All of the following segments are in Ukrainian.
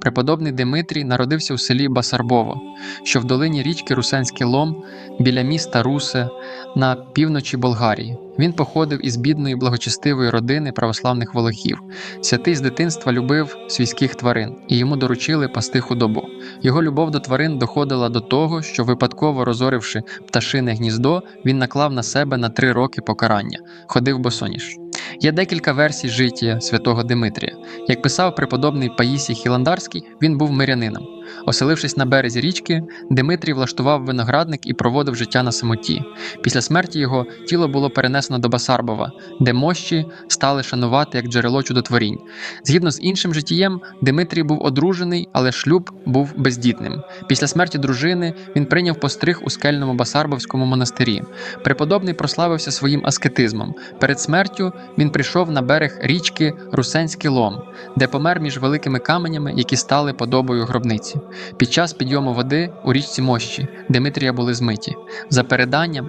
Преподобний Димитрій народився у селі Басарбово, що в долині річки Русенський Лом біля міста Русе на півночі Болгарії. Він походив із бідної благочестивої родини православних волохів. Святий з дитинства любив свійських тварин, і йому доручили пасти худобу. Його любов до тварин доходила до того, що, випадково розоривши пташине гніздо, він наклав на себе на три роки покарання, ходив босоніж. Є декілька версій життя святого Димитрія. Як писав преподобний Паїсій Хіландарський, він був мирянином. Оселившись на березі річки, Димитрій влаштував виноградник і проводив життя на самоті. Після смерті його тіло було перенесено до Басарбова, де мощі стали шанувати як джерело чудотворінь. Згідно з іншим життєм, Димитрій був одружений, але шлюб був бездітним. Після смерті дружини він прийняв постриг у скельному Басарбовському монастирі. Преподобний прославився своїм аскетизмом. Перед смертю він прийшов на берег річки Русенський Лом, де помер між великими каменями, які стали подобою гробниці. Під час підйому води у річці Мощі Димитрія були змиті. За переданням,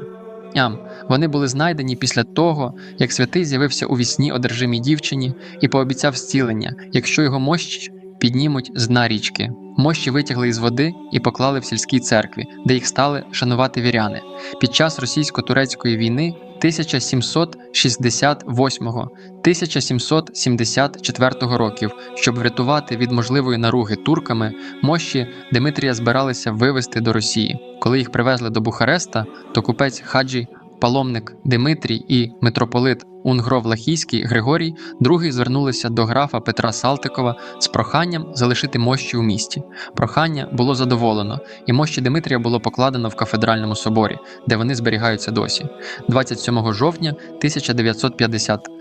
вони були знайдені після того, як святий з'явився у вісні одержимій дівчині і пообіцяв зцілення, якщо його мощі піднімуть з дна річки. Мощі витягли із води і поклали в сільській церкві, де їх стали шанувати віряни. Під час російсько-турецької війни 1768-1774 років, щоб врятувати від можливої наруги турками, мощі Димитрія збиралися вивезти до Росії. Коли їх привезли до Бухареста, то купець Хаджі паломник Димитрій і митрополит Унгров Лахійський Григорій II звернулися до графа Петра Салтикова з проханням залишити мощі у місті. Прохання було задоволено, і мощі Димитрія було покладено в кафедральному соборі, де вони зберігаються досі. 27 жовтня 1950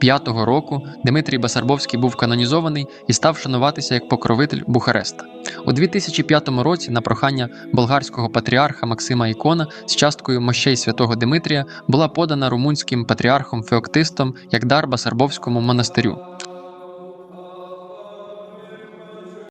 П'ятого року Дмитрій Басарбовський був канонізований і став шануватися як покровитель Бухареста. У 2005 році на прохання болгарського патріарха Максима Ікона з часткою мощей святого Димитрія була подана румунським патріархом Феоктистом як дар Басарбовському монастирю.